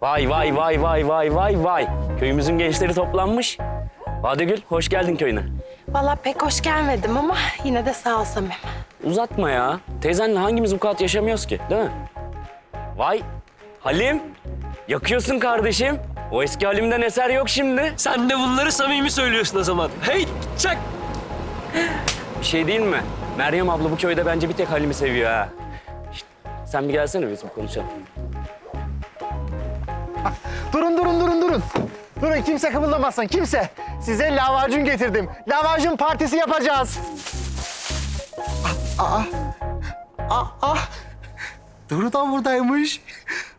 Vay vay vay vay vay vay vay. Köyümüzün gençleri toplanmış. Badegül hoş geldin köyüne. Vallahi pek hoş gelmedim ama yine de sağ ol Samim. Uzatma ya. Teyzenle hangimiz bu kadar yaşamıyoruz ki değil mi? Vay Halim. Yakıyorsun kardeşim. O eski Halim'den eser yok şimdi. Sen de bunları samimi söylüyorsun o zaman. Hey çak. Bir şey değil mi? Meryem abla bu köyde bence bir tek Halim'i seviyor ha. Şişt, sen bir gelsene bizim konuşalım. Durun kimse kımıldamasın kimse. Size lavacun getirdim. Lavacun partisi yapacağız. Aa, aa, aa, aa. Duru da buradaymış.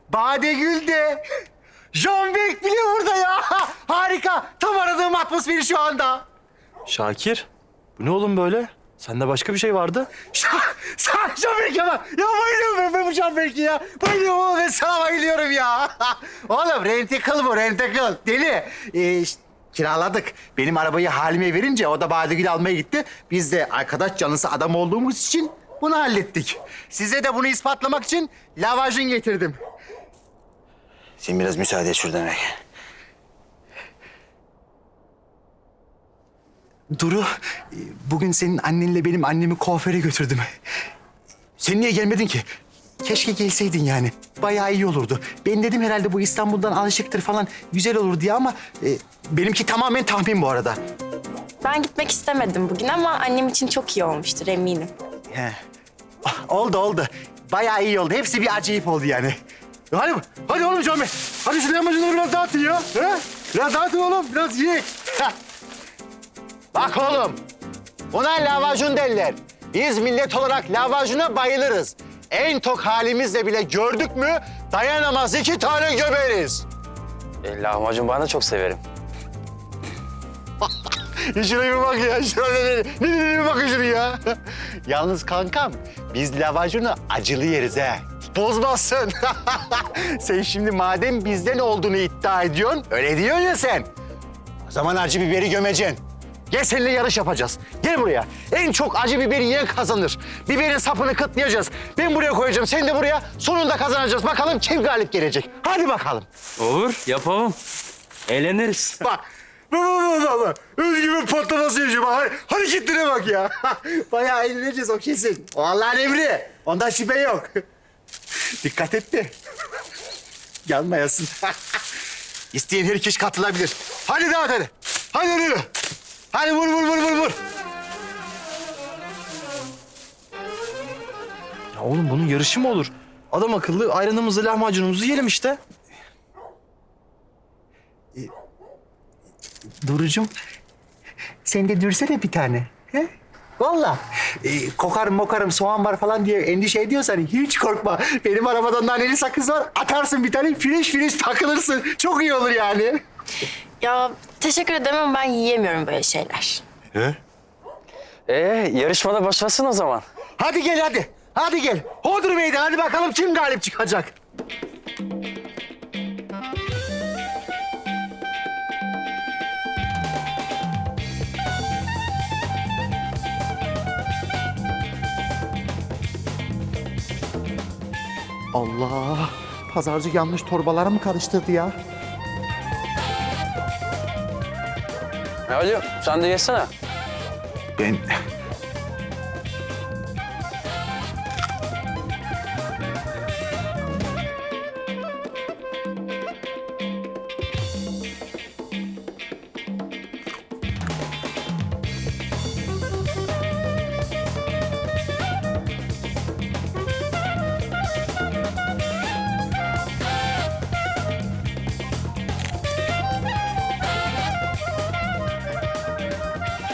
Badegül de. John Wick bile burada ya. Harika. Tam aradığım atmosferi şu anda. Şakir, bu ne oğlum böyle? Sende başka bir şey vardı. Şah, şah, John Wick'e bak. Ya bayılıyorum ben, ben bu Wick'e ya. Bayılıyorum oğlum ben sana bayılıyorum ya. oğlum rentical bu rentical. Deli. Ee, işte, kiraladık. Benim arabayı halime verince o da Badegül almaya gitti. Biz de arkadaş canlısı adam olduğumuz için bunu hallettik. Size de bunu ispatlamak için lavajın getirdim. Sen biraz müsaade et şuradan be. Duru, e, bugün senin annenle benim annemi kuaföre götürdüm. Sen niye gelmedin ki? Keşke gelseydin yani. Bayağı iyi olurdu. Ben dedim herhalde bu İstanbul'dan alışıktır falan güzel olur diye ama... e, benimki tamamen tahmin bu arada. Ben gitmek istemedim bugün ama annem için çok iyi olmuştur eminim. He. Ah, Oldu oldu. Bayağı iyi oldu. Hepsi bir acayip oldu yani. Ya Hadi, hadi oğlum Bey. Hadi şu lamacını biraz dağıtın ya. He? Biraz dağıtın oğlum, biraz yiyek. Bak oğlum, buna lavacun derler. Biz millet olarak lavacuna bayılırız. En tok halimizle bile gördük mü dayanamaz iki tane gömeriz. E, lahmacun de çok severim. Şuna bir bak ya, şuna ne, ne, ne, ne, bakın şunu ya. Yalnız kankam, biz lavacunu acılı yeriz ha. Bozmazsın. sen şimdi madem bizden olduğunu iddia ediyorsun, öyle diyorsun ya sen. O zaman acı biberi gömeceksin. Gel seninle yarış yapacağız. Gel buraya. En çok acı biberi yiyen kazanır. Biberin sapını kıtlayacağız. Ben buraya koyacağım, sen de buraya. Sonunda kazanacağız. Bakalım kim galip gelecek. Hadi bakalım. Olur yapalım. Eğleniriz. Bak. Bak bak bak bak. Özgüven patlaması yaşıyor. Bak hadi, hareketlere bak ya. Bayağı eğleneceğiz o kesin. O Allah'ın emri. Ondan şüphe yok. Dikkat et de. Yanmayasın. İsteyen herkes katılabilir. Hadi dağıt hadi. Hadi yürü. Hadi vur vur vur vur vur. Ya oğlum bunun yarışı mı olur? Adam akıllı ayranımızı, lahmacunumuzu yiyelim işte. Durucum. Sen de dürsene bir tane. He? Vallahi. Ee, kokarım mokarım soğan var falan diye endişe ediyorsan hiç korkma. Benim arabadan naneli sakız var. Atarsın bir tane finish finish takılırsın. Çok iyi olur yani. Ya teşekkür ederim ama ben yiyemiyorum böyle şeyler. E yarışmada başlasın o zaman. Hadi gel hadi. Hadi gel. Hodri meydan hadi bakalım kim galip çıkacak. Allah. Pazarcı yanlış torbalara mı karıştırdı ya? E, hadi sen de yesene. Ben...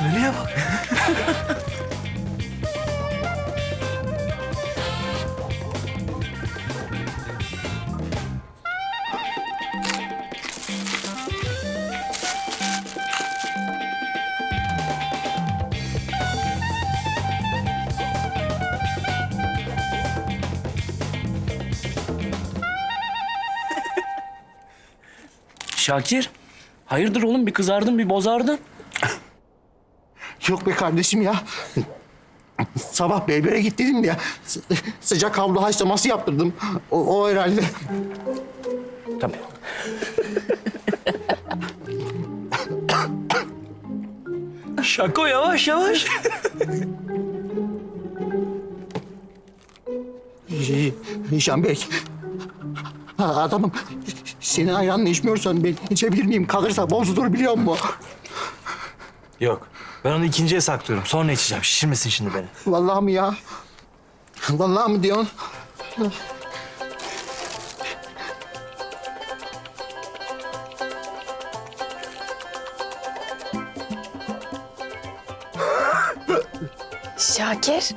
Öyle bak. Şakir, hayırdır oğlum bir kızardın bir bozardın. Yok be kardeşim ya. Sabah berbere git dedim ya. Sı- Sıcak havlu haşlaması yaptırdım. O, o herhalde. Tabii. Şako yavaş yavaş. Nişan Bey. Ha, adamım senin ayağınla içmiyorsan ben içebilir miyim? Kalırsa bozulur biliyor musun? Yok. Ben onu ikinciye saklıyorum. Sonra içeceğim. Şişirmesin şimdi beni. Vallahi mi ya? Vallahi mi diyorsun? Şakir.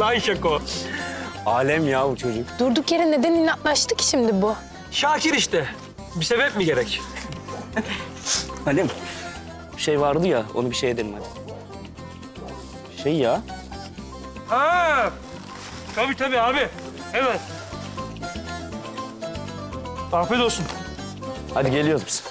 Lan Şako. Alem ya bu çocuk. Durduk yere neden inatlaştı ki şimdi bu? Şakir işte. Bir sebep mi gerek? Halim. Bir şey vardı ya onu bir şey edelim hadi. Şey ya. Ha. Tabii tabii abi. Evet. Afiyet olsun. Hadi geliyoruz biz.